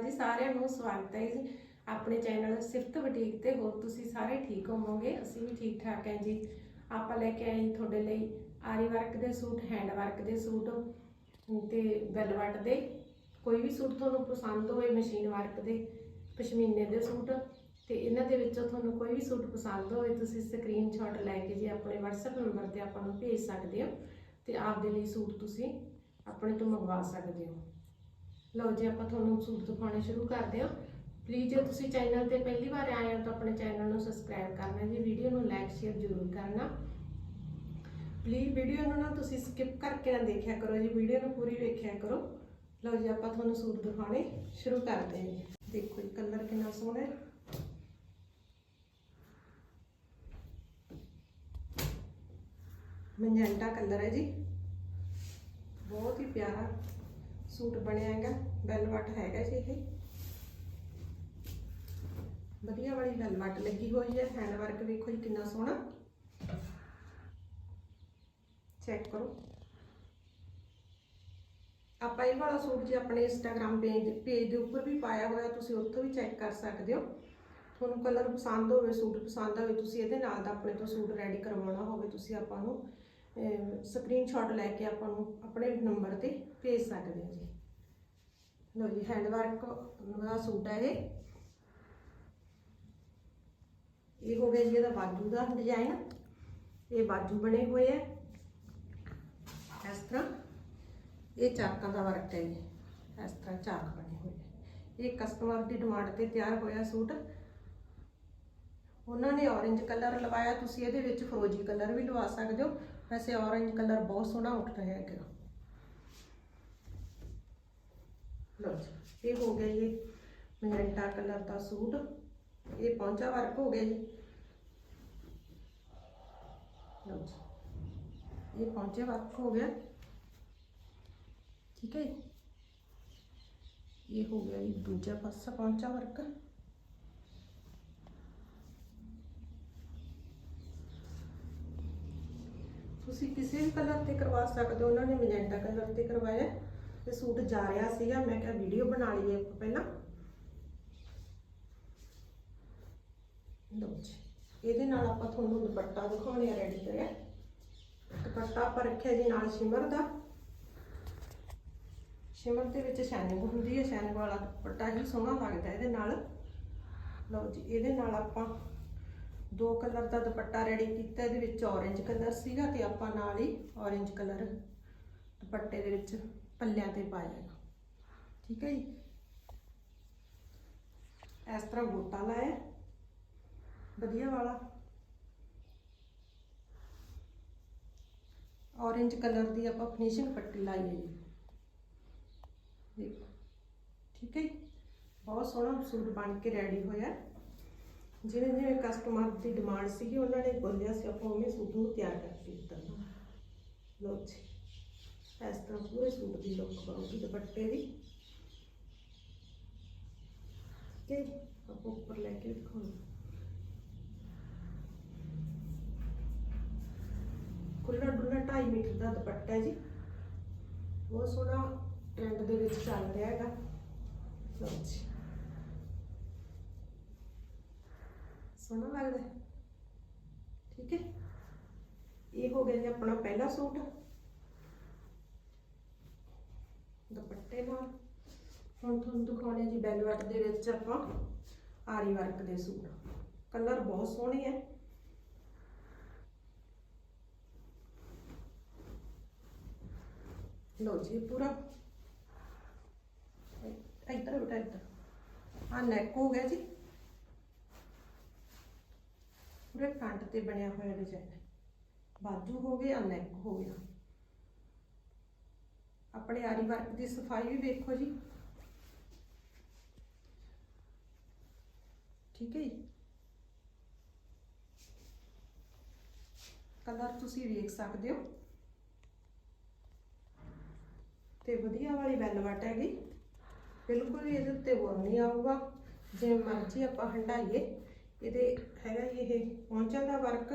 ਅਕਾਲ ਜੀ, ਸਾਰਿਆਂ ਨੂੰ ਸਵਾਗਤ ਹੈ ਜੀ। ਆਪਣੇ ਚੈਨਲ ਸਿਫਤ ਬੁਟੀਕ ਤੇ ਹੋਰ ਤੁਸੀਂ ਸਾਰੇ ਠੀਕ ਹੋਵੋਗੇ, ਅਸੀਂ ਵੀ ਠੀਕ ਠਾਕ ਹੈ ਜੀ। ਆਪਾਂ ਲੈ ਕੇ ਆਏ ਤੁਹਾਡੇ ਲਈ ਆਰੀ ਵਰਕ ਦੇ ਸੂਟ, ਹੈਂਡ ਵਰਕ ਦੇ ਸੂਟ ਤੇ ਵੈਲਵਟ ਦੇ। ਕੋਈ ਵੀ ਸੂਟ ਤੁਹਾਨੂੰ ਪਸੰਦ ਹੋਵੇ, ਮਸ਼ੀਨ ਵਰਕ ਦੇ, ਪਸ਼ਮੀਨੇ ਦੇ ਸੂਟ, ਤੇ ਇਹਨਾਂ ਦੇ ਵਿੱਚੋਂ ਤੁਹਾਨੂੰ ਕੋਈ ਵੀ ਸੂਟ ਪਸੰਦ ਹੋਵੇ, ਤੁਸੀਂ ਸਕਰੀਨਸ਼ਾਟ ਲੈ ਕੇ ਜੀ ਆਪਣੇ WhatsApp ਨੰਬਰ ਤੇ ਆਪਾਂ ਨੂੰ ਭੇਜ ਸਕਦੇ ਹੋ, ਤੇ ਆਪਦੇ ਲਈ ਸੂਟ ਤੁਸੀਂ ਆਪਣੇ ਤੋਂ ਮੰਗਵਾ ਸਕਦੇ ਹੋ। ਲਓ ਜੀ, ਆਪਾਂ ਤੁਹਾਨੂੰ ਸੂਟ ਦਿਖਾਉਣੇ ਸ਼ੁਰੂ ਕਰਦੇ ਹਾਂ। ਪਲੀਜ਼ ਜੇ ਤੁਸੀਂ ਚੈਨਲ ਤੇ ਪਹਿਲੀ ਵਾਰ ਆਏ ਹੋ ਤਾਂ ਆਪਣੇ ਚੈਨਲ ਨੂੰ ਸਬਸਕ੍ਰਾਈਬ ਕਰਨਾ ਜੀ ਵੀਡੀਓ ਨੂੰ ਲਾਈਕ ਸ਼ੇਅਰ ਜ਼ਰੂਰ ਕਰਨਾ। ਪਲੀਜ਼ ਵੀਡੀਓ ਨੂੰ ਨਾ ਤੁਸੀਂ ਸਕਿਪ ਕਰਕੇ ਨਾ ਦੇਖਿਆ ਕਰੋ ਜੀ ਵੀਡੀਓ ਨੂੰ ਪੂਰੀ ਵੇਖਿਆ ਕਰੋ। ਲਓ ਜੀ, ਆਪਾਂ ਤੁਹਾਨੂੰ ਸੂਟ ਦਿਖਾਉਣੇ ਸ਼ੁਰੂ ਕਰਦੇ ਹਾਂ ਜੀ। ਦੇਖੋ ਜੀ ਕਲਰ ਕਿੰਨਾ ਸੋਹਣਾ ਹੈ। ਮਜੈਂਟਾ ਕਲਰ ਹੈ ਜੀ। ਬਹੁਤ ਹੀ ਪਿਆਰਾ। ਸੂਟ ਬਣਿਆ ਹੈਗਾ ਵੈਲਵਟ ਹੈਗਾ ਜੀ ਇਹ। ਵਧੀਆ ਵਾਲੀ ਵੈਲਵਟ ਲੱਗੀ ਹੋਈ ਹੈ ਹੈਂਡ ਵਰਕ ਵੇਖੋ ਜੀ ਕਿੰਨਾ ਸੋਹਣਾ। ਚੈੱਕ ਕਰੋ। ਆਪਾਂ ਇਹ ਵਾਲਾ ਸੂਟ ਜੀ ਆਪਣੇ ਇੰਸਟਾਗ੍ਰam ਪੇਜ ਪੇਜ ਦੇ ਉੱਪਰ ਵੀ ਪਾਇਆ ਹੋਇਆ, ਤੁਸੀਂ ਉੱਥੋਂ ਵੀ ਚੈੱਕ ਕਰ ਸਕਦੇ ਹੋ। ਤੁਹਾਨੂੰ ਕਲਰ ਪਸੰਦ ਹੋਵੇ, ਸੂਟ ਪਸੰਦ ਹੋਵੇ ਤੁਸੀਂ ਇਹਦੇ ਨਾਲ ਦਾ ਆਪਣੇ ਤੋਂ ਸੂਟ ਰੈਡੀ ਕਰਵਾਉਣਾ ਹੋਵੇ, ਤੁਸੀਂ ਆਪਾਂ ਨੂੰ ਸਕਰੀਨਸ਼ਾਟ ਲੈ ਕੇ ਆਪਾਂ ਨੂੰ ਆਪਣੇ ਨੰਬਰ ਤੇ ਭੇਜ ਸਕਦੇ ਹੋ ਜੀ। ਲੋ ਜੀ ਹੈਂਡ ਵਰਕ ਦਾ ਸੂਟ ਹੈ ਇਹ। ਇਹ ਹੋ ਗਿਆ ਜੀ ਇਹਦਾ ਬਾਜੂ ਦਾ ਡਿਜ਼ਾਈਨ ਇਹ ਬਾਜੂ ਬਣੇ ਹੋਏ ਹੈ ਇਸ ਤਰ੍ਹਾਂ। ਇਹ ਚਾਕਾਂ ਦਾ ਵਰਕ ਹੈ ਜੀ। ਇਸ ਤਰ੍ਹਾਂ ਚਾਕ ਬਣੇ ਹੋਏ ਇਹ ਕਸਟਮਰ ਦੀ ਡਿਮਾਂਡ ਤੇ ਤਿਆਰ ਹੋਇਆ ਸੂਟ। ਉਹਨਾਂ ਨੇ orange ਕਲਰ ਲਵਾਇਆ। ਤੁਸੀਂ ਇਹਦੇ ਵਿੱਚ ਫਰੋਜੀ ਕਲਰ ਵੀ ਲਵਾ ਸਕਦੇ ਹੋ। ਵੈਸੇ orange ਕਲਰ ਬਹੁਤ ਸੋਹਣਾ ਉੱਠ ਰਿਹਾ ਹੈ ਲਓ ਜੀ ਇਹ ਹੋ ਗਿਆ ਜੀ ਮੈਜੈਂਟਾ ਕਲਰ ਦਾ ਸੂਟ ਇਹ ਪੌਂਚਾ ਵਰਕ ਹੋ ਗਿਆ ਜੀ ਲਓ ਜੀ ਇਹ ਪੌਂਚੇ ਵਰਕ ਹੋ ਗਿਆ ਠੀਕ ਹੈ ਜੀ ਇਹ ਹੋ ਗਿਆ ਜੀ ਦੂਜਾ ਪਾਸਾ ਪੌਂਚਾ ਵਰਕ ਤੁਸੀਂ ਕਿਸੇ ਵੀ ਕਲਰ ਤੇ ਕਰਵਾ ਸਕਦੇ ਹੋ। ਉਹਨਾਂ ਨੇ ਮੈਜੈਂਟਾ ਕਲਰ ਤੇ ਕਰਵਾਇਆ ਤੇ ਸੂਟ ਜਾ ਰਿਹਾ ਸੀਗਾ। ਮੈਂ ਕਿਹਾ ਵੀਡੀਓ ਬਣਾ ਲਈਏ ਆਪਾਂ ਪਹਿਲਾਂ। ਲਓ ਜੀ, ਇਹਦੇ ਨਾਲ ਆਪਾਂ ਤੁਹਾਨੂੰ ਦੁਪੱਟਾ ਦਿਖਾਉਣੇ ਆ ਰੈਡੀ ਕਰਿਆ ਦੁਪੱਟਾ ਆਪਾਂ ਰੱਖਿਆ ਜੀ ਨਾਲ ਸ਼ਿਮਰ ਦਾ। ਸ਼ਿਮਰ ਦੇ ਵਿੱਚ ਸ਼ਾਈਨਿੰਗ ਹੁੰਦੀ ਹੈ। ਸ਼ਾਈਨਿੰਗ ਵਾਲਾ ਦੁਪੱਟਾ ਹੀ ਸੋਹਣਾ ਲੱਗਦਾ ਇਹਦੇ ਨਾਲ। ਲਓ ਜੀ, ਇਹਦੇ ਨਾਲ ਆਪਾਂ ਦੋ ਕਲਰ ਦਾ ਦੁਪੱਟਾ ਰੈਡੀ ਕੀਤਾ, ਇਹਦੇ ਵਿੱਚ orange ਕਲਰ ਸੀਗਾ ਤੇ ਆਪਾਂ ਨਾਲ ਹੀ orange ਕਲਰ ਦੁਪੱਟੇ ਦੇ ਵਿੱਚ ਪੱਲਿਆਂ ਤੇ ਪਾਇਆ ਠੀਕ ਹੈ ਜੀ? ਇਸ ਤਰ੍ਹਾਂ ਗੋਟਾ ਲਾਇਆ। ਵਧੀਆ ਵਾਲਾ। orange ਕਲਰ ਦੀ ਆਪਾਂ ਫਿਨਿਸ਼ਿੰਗ ਪੱਟੀ ਲਾਈ ਹੈ ਜੀ। ਦੇਖੋ। ਠੀਕ ਹੈ ਜੀ? ਬਹੁਤ ਸੋਹਣਾ ਸੂਟ ਬਣ ਕੇ ਰੈਡੀ ਹੋਇਆ। ਜਿਵੇਂ ਜਿਵੇਂ ਕਸਟਮਰ ਦੀ ਡਿਮਾਂਡ ਸੀਗੀ, ਉਹਨਾਂ ਨੇ ਬੋਲਿਆ ਸੀ, ਆਪਾਂ ਉਵੇਂ ਸੂਟ ਨੂੰ ਤਿਆਰ ਕਰਕੇ ਦਿੱਤਾ। ਲਓ ਜੀ, ਇਸ ਤਰ੍ਹਾਂ ਪੂਰੇ ਸੂਟ ਦੀ ਲੁੱਕ ਬਣੂਗੀ ਦੁਪੱਟੇ ਦੀ। ਤੇ ਆਪਾਂ ਉੱਪਰ ਲੈ ਕੇ ਦਿਖਾਉਂਦੇ ਖੁੱਲਾ ਡੁੱਲਾ 2.5 ਮੀਟਰ ਦਾ ਦੁਪੱਟਾ ਜੀ। ਬਹੁਤ ਸੋਹਣਾ ਟ੍ਰੈਂਡ ਦੇ ਵਿੱਚ ਚੱਲ ਰਿਹਾ ਹੈਗਾ। ਲਓ ਜੀ। ਸੋਹਣਾ ਲੱਗਦਾ ਹੈ। ਠੀਕ ਹੈ। ਇਹ ਹੋ ਗਿਆ ਜੀ ਆਪਣਾ ਪਹਿਲਾ ਸੂਟ। ਦੁਪੱਟੇ ਨਾਲ। ਹੁਣ ਤੁਹਾਨੂੰ ਦਿਖਾਉਣੇ ਜੀ ਵੈਲਵਟ ਦੇ ਵਿੱਚ ਆਪਾਂ ਆਰੀ ਵਰਕ ਦੇ ਸੂਟ। ਕਲਰ ਬਹੁਤ ਸੋਹਣੇ ਹੈ। ਲਓ ਜੀ ਪੂਰਾ। ਇੱਧਰ ਬਟਾ ਇੱਧਰ ਆ ਨੈਕ ਹੋ ਗਿਆ ਜੀ। ਪੂਰੇ ਫਰੰਟ ਤੇ ਬਣਿਆ ਹੋਇਆ ਡਿਜ਼ਾਈਨ ਬਾਜੂ ਹੋ ਗਿਆ ਨੈਕ ਹੋ ਗਿਆ? ਆਪਣੇ ਆਰੀ ਵਰਕ ਦੀ ਸਫ਼ਾਈ ਵੀ ਵੇਖੋ ਜੀ। ਠੀਕ ਹੈ ਜੀ? ਕਲਰ ਤੁਸੀਂ ਵੇਖ ਸਕਦੇ ਹੋ। ਤੇ ਵਧੀਆ ਵਾਲੀ ਵੈਲਵਟ ਹੈਗੀ। ਬਿਲਕੁਲ ਹੀ ਇਹਦੇ ਉੱਤੇ ਬੋਰ ਨਹੀਂ ਆਊਗਾ। ਜੇ ਮਰਜ਼ੀ ਆਪਾਂ ਹੰਡਾਈਏ। ਇਹਦੇ ਹੈਗਾ ਜੀ ਇਹ ਪਹੁੰਚਣ ਦਾ ਵਰਕ।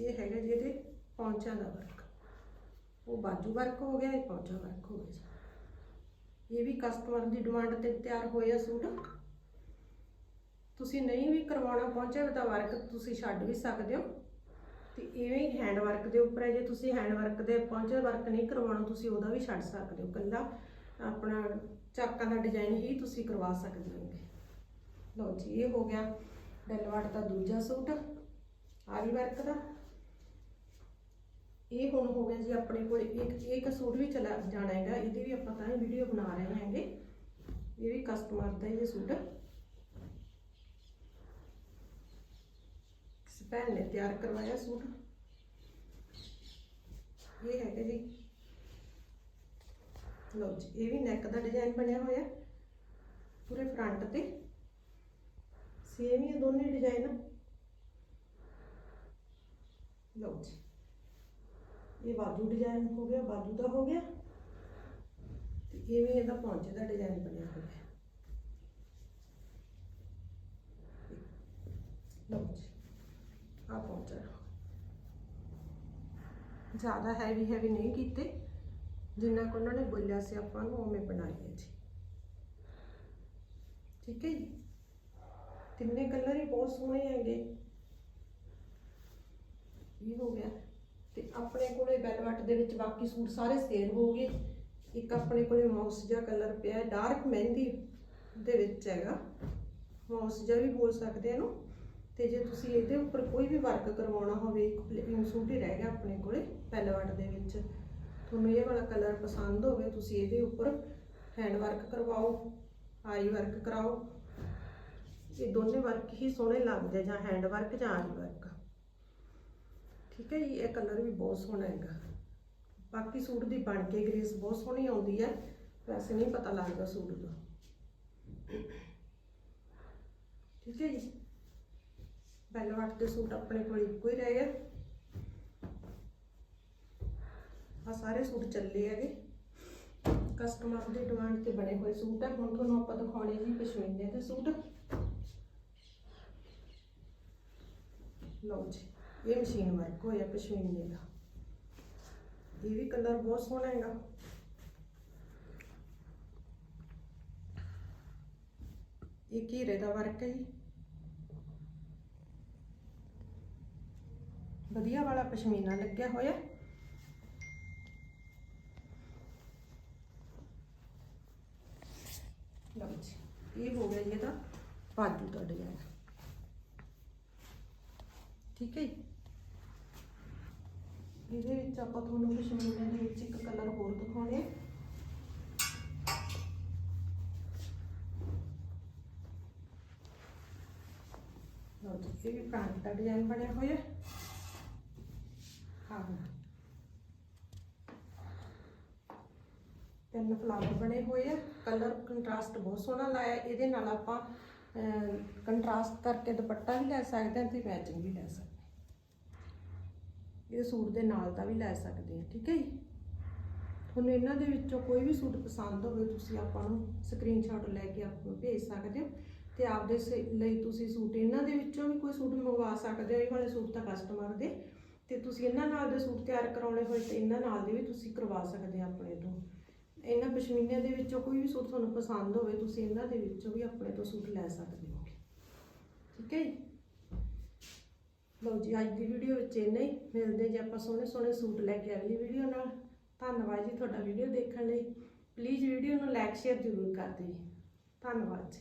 ਇਹ ਹੈਗਾ ਜੀ ਇਹਦੇ ਪੌਂਚਾਂ ਦਾ ਵਰਕ। ਉਹ ਬਾਜੂ ਵਰਕ ਹੋ ਗਿਆ, ਇਹ ਪੌਂਚਾ ਵਰਕ ਹੋ ਗਿਆ ਇਹ ਵੀ ਕਸਟਮਰ ਦੀ ਡਿਮਾਂਡ ਤੇ ਤਿਆਰ ਹੋਇਆ ਸੂਟ। ਤੁਸੀਂ ਨਹੀਂ ਵੀ ਕਰਵਾਉਣਾ ਪਹੁੰਚਿਆ ਤਾਂ ਵਰਕ ਤੁਸੀਂ ਛੱਡ ਵੀ ਸਕਦੇ ਹੋ। ਤੇ ਇਵੇਂ ਹੀ ਹੈਂਡ ਵਰਕ ਦੇ ਉੱਪਰ ਹੈ। ਜੇ ਤੁਸੀਂ ਹੈਂਡ ਵਰਕ ਦੇ ਪਹੁੰਚੇ ਵਰਕ ਨਹੀਂ ਕਰਵਾਉਣਾ, ਤੁਸੀਂ ਉਹਦਾ ਵੀ ਛੱਡ ਸਕਦੇ ਹੋ। ਕੱਲਾ ਆਪਣਾ ਚਾਕਾਂ ਦਾ ਡਿਜ਼ਾਈਨ ਹੀ ਤੁਸੀਂ ਕਰਵਾ ਸਕਦੇ ਹੋਗੇ। ਲਓ ਜੀ, ਇਹ ਹੋ ਗਿਆ ਡੈਲਵਾਟ ਦਾ ਦੂਜਾ ਸੂਟ ਆਰੀ ਵਰਕ ਦਾ। ਇਹ ਹੁਣ ਹੋ ਗਿਆ ਜੀ, ਆਪਣੇ ਕੋਲ ਇੱਕ ਇੱਕ ਸੂਟ ਵੀ ਚਲਾ ਜਾਣਾ ਹੈਗਾ। ਇਹਦੀ ਵੀ ਆਪਾਂ ਤਾਂ ਵੀਡੀਓ ਬਣਾ ਰਹੇ ਹੈਗੇ। ਇਹ ਵੀ ਕਸਟਮਰ ਦਾ ਇਹ ਸੂਟ ਕਿਸੇ ਭੈਣ ਨੇ ਤਿਆਰ ਕਰਵਾਇਆ ਸੂਟ ਇਹ ਹੈਗਾ ਜੀ ਲਓ ਜੀ ਇਹ ਵੀ ਨੈਕ ਦਾ ਡਿਜ਼ਾਈਨ ਬਣਿਆ ਹੋਇਆ ਪੂਰੇ ਫਰੰਟ ਤੇ ਸੇਮ ਹੀ ਆ ਦੋਨੇ ਡਿਜ਼ਾਈਨ ਲਓ ਜੀ ਇਹ ਬਾਜੂ ਡਿਜ਼ਾਈਨ ਹੋ ਗਿਆ ਬਾਜੂ ਦਾ ਹੋ ਗਿਆ ਤੇ ਇਹ ਵੀ ਇਹਦਾ ਪੌਂਚੇ ਦਾ ਡਿਜ਼ਾਈਨ ਬਣਿਆ ਹੋਇਆ ਹੈ ਲਓ ਜੀ ਆ ਪਹੁੰਚਾ ਜ਼ਿਆਦਾ ਹੈਵੀ ਹੈਵੀ ਨਹੀਂ ਕੀਤੇ। ਜਿੰਨਾ ਕੁ ਉਹਨਾਂ ਨੇ ਬੋਲਿਆ ਸੀ ਆਪਾਂ ਨੂੰ, ਉਵੇਂ ਬਣਾਈਏ ਜੀ। ਠੀਕ ਹੈ ਜੀ? ਤਿੰਨੇ ਕਲਰ ਹੀ ਬਹੁਤ ਸੋਹਣੇ ਹੈਗੇ। ਇਹ ਹੋ ਗਿਆ? ਤੇ ਆਪਣੇ ਕੋਲੇ ਵੈਲਵਟ ਦੇ ਵਿੱਚ ਬਾਕੀ ਸੂਟ ਸਾਰੇ ਸੇਲ ਹੋ ਗਏ। ਇੱਕ ਆਪਣੇ ਕੋਲੇ ਮਾਊਸ ਜਿਹਾ ਕਲਰ ਪਿਆ ਡਾਰਕ ਮਹਿੰਦੀ ਦੇ ਵਿੱਚ ਹੈਗਾ। ਮਾਊਸ ਜਿਹਾ ਵੀ ਬੋਲ ਸਕਦੇ ਇਹਨੂੰ। ਤੇ ਜੇ ਤੁਸੀਂ ਇਹਦੇ ਉੱਪਰ ਕੋਈ ਵੀ ਵਰਕ ਕਰਵਾਉਣਾ ਹੋਵੇ ਇੱਕ ਪਲੇਨ ਸੂਟ ਹੀ ਰਹਿ ਗਿਆ ਆਪਣੇ ਕੋਲੇ ਪੈਲਵਟ ਦੇ ਵਿੱਚ। ਤੁਹਾਨੂੰ ਇਹ ਵਾਲਾ ਕਲਰ ਪਸੰਦ ਹੋਵੇ, ਤੁਸੀਂ ਇਹਦੇ ਉੱਪਰ ਹੈਂਡ ਵਰਕ ਕਰਵਾਓ, ਆਰੀ ਵਰਕ ਕਰਾਓ। ਇਹ ਦੋਨੇ ਵਰਕ ਹੀ ਸੋਹਣੇ ਲੱਗਦੇ ਜਾਂ ਹੈਂਡ ਵਰਕ ਜਾਂ ਆਰੀ ਵਰਕ ਠੀਕ ਹੈ ਜੀ, ਇਹ ਕਲਰ ਵੀ ਬਹੁਤ ਸੋਹਣਾ ਹੈਗਾ। ਬਾਕੀ ਸੂਟ ਦੀ ਬਣ ਕੇ ਗ੍ਰੇਸ ਬਹੁਤ ਸੋਹਣੀ ਆਉਂਦੀ ਹੈ ਵੈਸੇ ਨਹੀਂ ਪਤਾ ਲੱਗਦਾ ਸੂਟ ਦਾ। ਠੀਕ ਹੈ ਜੀ। ਬੈਲਵਟ ਦੇ ਸੂਟ ਆਪਣੇ ਕੋਲ ਇੱਕੋ ਹੀ ਰਹਿ ਗਿਆ ਆ ਸਾਰੇ ਸੂਟ ਚੱਲੇ ਹੈਗੇ। ਕਸਟਮਰ ਦੀ ਡਿਮਾਂਡ ਤੇ ਬਣੇ ਹੋਏ ਸੂਟ ਹੈ ਹੁਣ ਤੁਹਾਨੂੰ ਆਪਾਂ ਦਿਖਾਉਣੇ ਜੀ ਪਸ਼ਮੀਨੇ ਦੇ ਸੂਟ। ਲਓ ਜੀ, ਇਹ ਮਸ਼ੀਨ ਵਰਕ ਹੋਇਆ ਪਸ਼ਮੀਨੇ ਦਾ। ਇਹ ਵੀ ਕਲਰ ਬਹੁਤ ਸੋਹਣਾ ਹੈਗਾ। ਇਹ ਘੀਰੇ ਦਾ ਵਰਕ ਹੈ ਜੀ। ਵਧੀਆ ਵਾਲਾ ਪਸ਼ਮੀਨਾ ਲੱਗਿਆ ਹੋਇਆ। ਲਓ ਜੀ, ਇਹ ਹੋ ਗਿਆ ਜੀ ਇਹਦਾ ਬਾਜੂ ਦਾ ਡਿਜ਼ਾਈਨ ਠੀਕ ਹੈ ਜੀ? ਇਹਦੇ ਵਿੱਚ ਆਪਾਂ ਤੁਹਾਨੂੰ ਪਸ਼ਮੀਨੇ ਦੇ ਵਿੱਚ ਇੱਕ ਕਲਰ ਹੋਰ ਦਿਖਾਉਣੇ ਆ। ਲਓ ਜੀ, ਇਹ ਵੀ ਫਰੰਟ ਦਾ ਡਿਜ਼ਾਈਨ ਬਣਿਆ ਹੋਇਆ। ਤਿੰਨ ਫਲਾਵਰ ਬਣੇ ਹੋਏ ਆ। ਕਲਰ ਕੰਟਰਾਸਟ ਬਹੁਤ ਸੋਹਣਾ ਲਾਇਆ। ਇਹਦੇ ਨਾਲ ਆਪਾਂ ਕੰਟਰਾਸਟ ਕਰਕੇ ਦੁਪੱਟਾ ਵੀ ਲੈ ਸਕਦੇ ਹਾਂ ਤੇ ਮੈਚਿੰਗ ਵੀ ਲੈ ਸਕਦੇ ਇਹ ਸੂਟ ਦੇ ਨਾਲ ਦਾ ਵੀ ਲੈ ਸਕਦੇ ਹਾਂ ਠੀਕ ਹੈ ਜੀ? ਤੁਹਾਨੂੰ ਇਹਨਾਂ ਦੇ ਵਿੱਚੋਂ ਕੋਈ ਵੀ ਸੂਟ ਪਸੰਦ ਹੋਵੇ, ਤੁਸੀਂ ਆਪਾਂ ਨੂੰ ਸਕਰੀਨਸ਼ਾਟ ਲੈ ਕੇ ਆਪ ਨੂੰ ਭੇਜ ਸਕਦੇ ਹੋ। ਤੇ ਆਪਦੇ ਸ- ਲਈ ਤੁਸੀਂ ਸੂਟ ਇਹਨਾਂ ਦੇ ਵਿੱਚੋਂ ਵੀ ਕੋਈ ਸੂਟ ਮੰਗਵਾ ਸਕਦੇ ਹੋ, ਇਹ ਵਾਲੇ ਸੂਟ ਤਾਂ ਕਸਟਮਰ ਦੇ ਤੇ ਤੁਸੀਂ ਇਹਨਾਂ ਨਾਲ ਦੇ ਸੂਟ ਤਿਆਰ ਕਰਾਉਣੇ ਹੋਏ ਤੇ ਇਹਨਾਂ ਨਾਲ ਦੇ ਵੀ ਤੁਸੀਂ ਕਰਵਾ ਸਕਦੇ ਆ ਆਪਣੇ ਤੋਂ। ਇਹਨਾਂ ਪਸ਼ਮੀਨੇ ਦੇ ਵਿੱਚੋਂ ਕੋਈ ਵੀ ਸੂਟ ਤੁਹਾਨੂੰ ਪਸੰਦ ਹੋਵੇ, ਤੁਸੀਂ ਇਹਨਾਂ ਦੇ ਵਿੱਚੋਂ ਵੀ ਆਪਣੇ ਤੋਂ ਸੂਟ ਲੈ ਸਕਦੇ ਹੋ। ਠੀਕ ਹੈ ਜੀ? ਲਓ ਜੀ, ਅੱਜ ਦੀ ਵੀਡੀਓ ਵਿੱਚ ਇੰਨਾ ਹੀ। ਮਿਲਦੇ ਜੇ ਆਪਾਂ ਸੋਹਣੇ ਸੋਹਣੇ ਸੂਟ ਲੈ ਕੇ ਅਗਲੀ ਵੀਡੀਓ ਨਾਲ। ਧੰਨਵਾਦ ਜੀ ਤੁਹਾਡਾ ਵੀਡੀਓ ਦੇਖਣ ਲਈ। ਪਲੀਜ਼ ਵੀਡੀਓ ਨੂੰ ਲਾਈਕ ਸ਼ੇਅਰ ਜ਼ਰੂਰ ਕਰ ਦਿਓ ਧੰਨਵਾਦ ਜੀ।